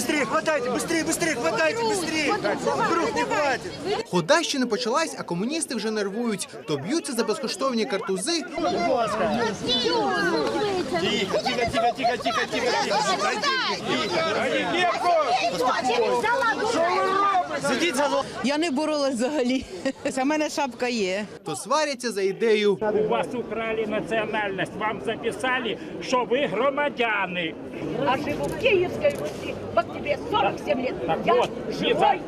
Быстрее, хватайте, быстрее, быстрее, хватайте, быстрее. Вдруг не хватит. Хода ще не почалась, а комуністи вже нервують. То б'ються за безкоштовні картузи, Я не боролась взагалі. У мене шапка є. то сваряться за ідею. У вас украли національність. вам записали, що ви громадяни. А живу в Київській Руси. Вот тебе 47 лет. Так Я вот, живой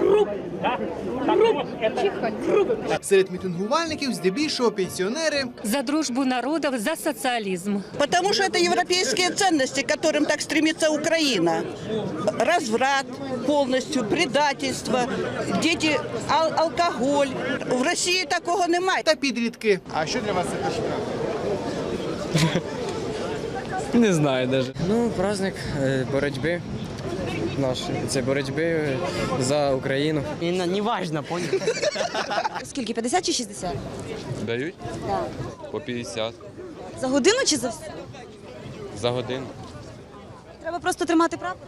груб. Да? Так вот, это Тихо, груб. Серед мітингувальників здебільшого пенсіонери. за дружбу народов, за социализм. Потому что это европейские ценности, к которым так стремится Украина. Разврат полностью, предательство, дети, ал- алкоголь. В Росії такого немає. та підлітки. Не знаю даже. Ну, праздник е, боротьби. Наш це боротьби за Україну. І не важно, понял. Скільки? 50 чи 60? Дають Так. по 50 За годину чи за все? за годину. Треба просто тримати прапор.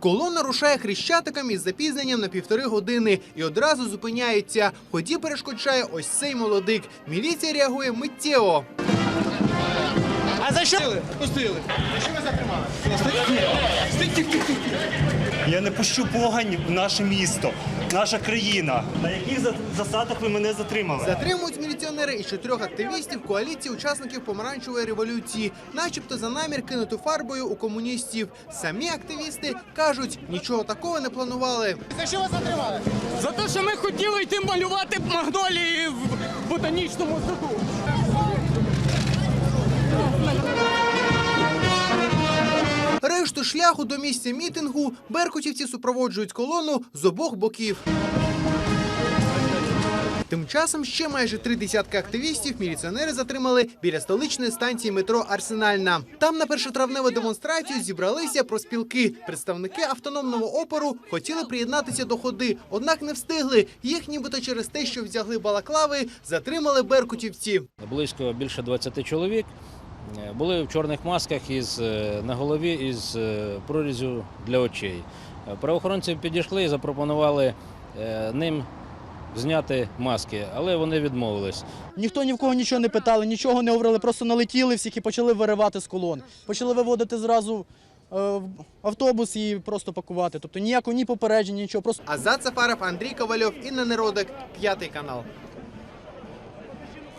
Колона рушає хрещатиком із запізненням на півтори години і одразу зупиняється. Ході перешкоджає ось цей молодик. Міліція реагує миттєво. Я не пущу погань в наше місто, наша країна. На яких за- засадах ви мене затримали? Затримують міліціонери і чотирьох активістів коаліції учасників помаранчевої революції, начебто за намір кинути фарбою у комуністів. Самі активісти кажуть, нічого такого не планували. За те, що ми хотіли йти малювати магнолії в ботанічному саду. Решту шляху до місця мітингу беркутівці супроводжують колону з обох боків. Тим часом ще майже три десятки активістів міліціонери затримали біля столичної станції метро Арсенальна. Там на першотравневу демонстрацію зібралися проспілки. Представники автономного опору хотіли приєднатися до ходи, однак не встигли. Їх, нібито через те, що взягли балаклави, затримали беркутівці. близько більше 20 чоловік. Е, Були в чорних масках із е, на голові із е, прорізю для очей. Правоохоронці підійшли і запропонували ним зняти маски, але вони відмовились. Ніхто ні в кого нічого не питали, нічого не говорили, просто налетіли всіх і почали виривати з колон. Почали виводити зразу е, в автобус і просто пакувати. Тобто ніякого ні попередження, нічого, просто Азат Сафаров, Андрій Ковальов, Інна Неродик, п'ятий канал.